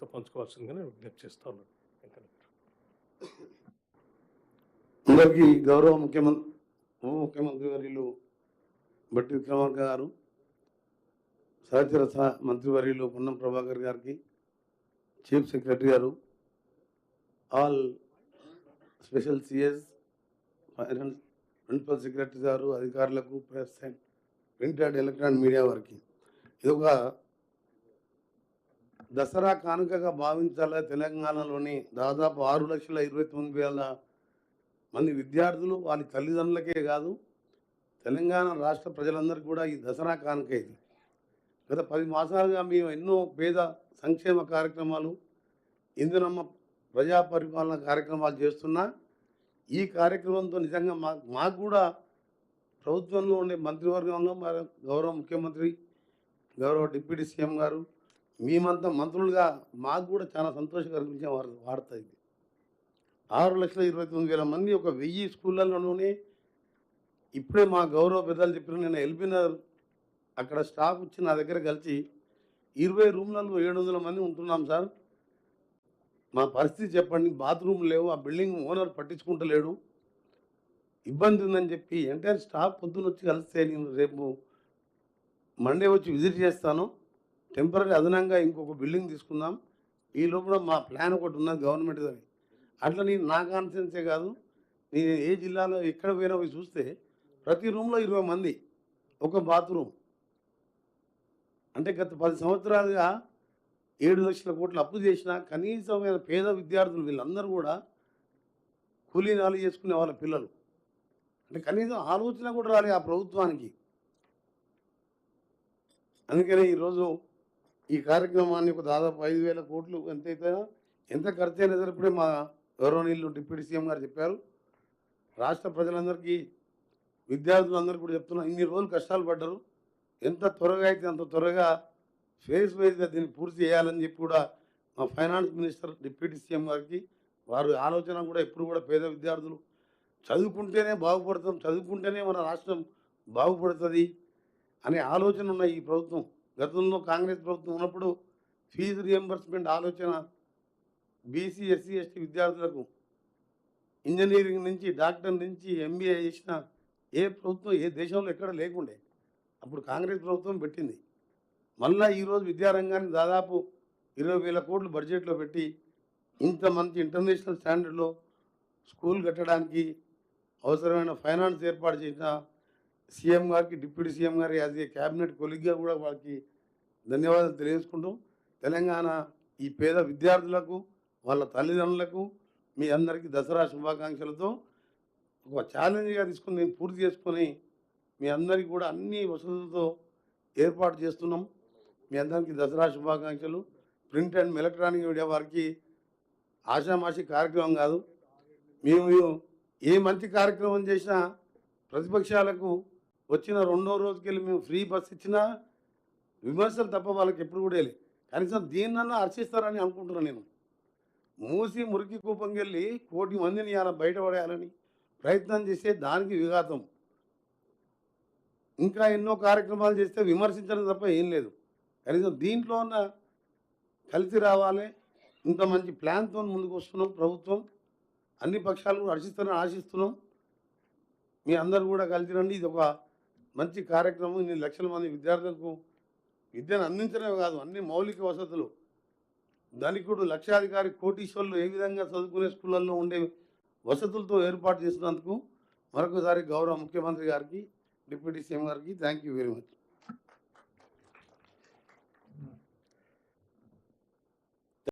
మీతో పంచుకోవాల్సిందిగా విజ్ఞప్తి చేస్తా ఉన్నాను అందరికీ గౌరవ ముఖ్యమంత్రి ఉప ముఖ్యమంత్రి వర్యులు బట్టి విక్రమార్క గారు సహచర సహ మంత్రివర్యులు పొన్నం ప్రభాకర్ గారికి చీఫ్ సెక్రటరీ గారు all special CS finance principal secretary గారు అధికారులకు press and print and electronic media వారికి. ఇది ఒక దసరా కానుకగా భావించాలా తెలంగాణలోని దాదాపు ఆరు లక్షల ఇరవై తొమ్మిది వేల మంది విద్యార్థులు వాళ్ళ తల్లిదండ్రులకే కాదు తెలంగాణ రాష్ట్ర ప్రజలందరికీ కూడా ఈ దసరా కానుక ఇది. గత పది మాసాలుగా మేము ఎన్నో పేద సంక్షేమ కార్యక్రమాలు ఇందునమ్మ ప్రజా పరిపాలన కార్యక్రమాలు చేస్తున్నా ఈ కార్యక్రమంతో నిజంగా మా మాకు కూడా ప్రభుత్వంలో ఉండే మంత్రివర్గంలో మరి గౌరవ ముఖ్యమంత్రి గౌరవ డిప్యూటీ సీఎం గారు మేమంతా మంత్రులుగా మాకు కూడా చాలా సంతోషం కలిగించే వారు వార్త ఇది. ఆరు లక్షల ఇరవై తొమ్మిది వేల మంది ఒక వెయ్యి స్కూళ్ళలోనే ఇప్పుడే మా గౌరవ పెద్దలు చెప్పిన నేను ఎల్బినర్ అక్కడ స్టాఫ్ వచ్చి నా దగ్గర కలిసి ఇరవై రూమ్లలో ఏడు వందల మంది ఉంటున్నాం సార్. మా పరిస్థితి చెప్పండి. బాత్రూమ్ లేవు. ఆ బిల్డింగ్ ఓనర్ పట్టించుకుంటలేడు. ఇబ్బంది ఉందని చెప్పి ఎంటైర్ స్టాఫ్ పొద్దున్న వచ్చి కలిస్తే నేను రేపు మండే వచ్చి విజిట్ చేస్తాను. టెంపరీ అదనంగా ఇంకొక బిల్డింగ్ తీసుకుందాం. ఈ లోపల మా ప్లాన్ ఒకటి ఉన్నది గవర్నమెంట్ అట్లా నేను నా కాన్ఫిడెన్సే కాదు. నేను ఏ జిల్లాలో ఎక్కడ పోయినా పోయి చూస్తే ప్రతి రూమ్లో ఇరవై మంది ఒక బాత్రూమ్. అంటే గత పది సంవత్సరాలుగా ఏడు లక్షల కోట్లు అప్పు చేసిన కనీసమైన పేద విద్యార్థులు వీళ్ళందరూ కూడా కూలీనాలు చేసుకునే వాళ్ళ పిల్లలు. అంటే కనీసం ఆలోచన కూడా రాలే ఆ ప్రభుత్వానికి. అందుకనే ఈరోజు ఈ కార్యక్రమాన్ని ఒక దాదాపు ఐదు వేల కోట్లు ఎంతైతే ఎంత ఖర్చు అయినా సరే ఇప్పుడే మా గౌరవనీయులు డిప్యూటీ సీఎం గారు చెప్పారు. రాష్ట్ర ప్రజలందరికీ విద్యార్థులందరికీ కూడా చెప్తున్నా ఇన్ని రోజులు కష్టాలు పడ్డారు. ఎంత త్వరగా అయితే అంత త్వరగా ఫేస్ వైజ్గా దీన్ని పూర్తి చేయాలని చెప్పి కూడా మా ఫైనాన్స్ మినిస్టర్ డిప్యూటీ సీఎం గారికి వారి ఆలోచన కూడా ఎప్పుడు కూడా పేద విద్యార్థులు చదువుకుంటేనే బాగుపడతాం చదువుకుంటేనే మన రాష్ట్రం బాగుపడుతుంది అనే ఆలోచన ఉన్న ఈ ప్రభుత్వం గతంలో కాంగ్రెస్ ప్రభుత్వం ఉన్నప్పుడు ఫీజు రియంబర్స్మెంట్ ఆలోచన బీసీ ఎస్సీ ఎస్టీ విద్యార్థులకు ఇంజనీరింగ్ నుంచి డాక్టర్ నుంచి ఎంబీఏ చేసిన ఏ ప్రభుత్వం ఏ దేశంలో ఎక్కడ లేకుండే అప్పుడు కాంగ్రెస్ ప్రభుత్వం పెట్టింది. మళ్ళా ఈరోజు విద్యారంగాన్ని దాదాపు ఇరవై వేల కోట్లు బడ్జెట్లో పెట్టి ఇంత మంచి ఇంటర్నేషనల్ స్టాండర్డ్లో స్కూల్ కట్టడానికి అవసరమైన ఫైనాన్స్ ఏర్పాటు చేసిన సీఎం గారికి డిప్యూటీ సీఎం గారి యాజ్ ఏ క్యాబినెట్ కొలిగ్గా కూడా వాళ్ళకి ధన్యవాదాలు తెలియజేసుకుంటూ తెలంగాణ ఈ పేద విద్యార్థులకు వాళ్ళ తల్లిదండ్రులకు మీ అందరికీ దసరా శుభాకాంక్షలతో ఒక ఛాలెంజ్గా తీసుకుని నేను పూర్తి చేసుకొని మీ అందరికీ కూడా అన్ని వసతులతో ఏర్పాటు చేస్తున్నాం. మీ అందరికీ దసరా శుభాకాంక్షలు. ప్రింట్ అండ్ ఎలక్ట్రానిక్ మీడియా వారికి ఆషామాషి కార్యక్రమం కాదు. మేము ఏ మంచి కార్యక్రమం చేసినా ప్రతిపక్షాలకు వచ్చిన రెండో రోజుకెళ్ళి మేము ఫ్రీ బస్ ఇచ్చినా విమర్శలు తప్ప వాళ్ళకి ఎప్పుడు కూడా వెళ్ళి కనీసం దీన్నన్నా హర్షిస్తారని అనుకుంటున్నాను నేను. మూసి మురికి కూపంకెళ్ళి కోటి మందిని ఇలా బయటపడేయాలని ప్రయత్నం చేస్తే దానికి విఘాతం. ఇంకా ఎన్నో కార్యక్రమాలు చేస్తే విమర్శించడం తప్ప ఏం లేదు. కనీసం దీంట్లో ఉన్న కలిసి రావాలి. ఇంత మంచి ప్లాన్తో ముందుకు వస్తున్నాం ప్రభుత్వం. అన్ని పక్షాలు హర్షిస్తారని ఆశిస్తున్నాం. మీ అందరూ కూడా కలిసి రండి. ఇది ఒక మంచి కార్యక్రమం ఇన్ని లక్షల మంది విద్యార్థులకు విద్యను అందించడమే కాదు అన్ని మౌలిక వసతులు. ధనికుడు లక్షాధికారి కోటీశ్వర్లు ఏ విధంగా చదువుకునే స్కూళ్ళల్లో ఉండే వసతులతో ఏర్పాటు చేసినందుకు మరొకసారి గౌరవ ముఖ్యమంత్రి గారికి డిప్యూటీ సీఎం గారికి థ్యాంక్ యూ వెరీ మచ్.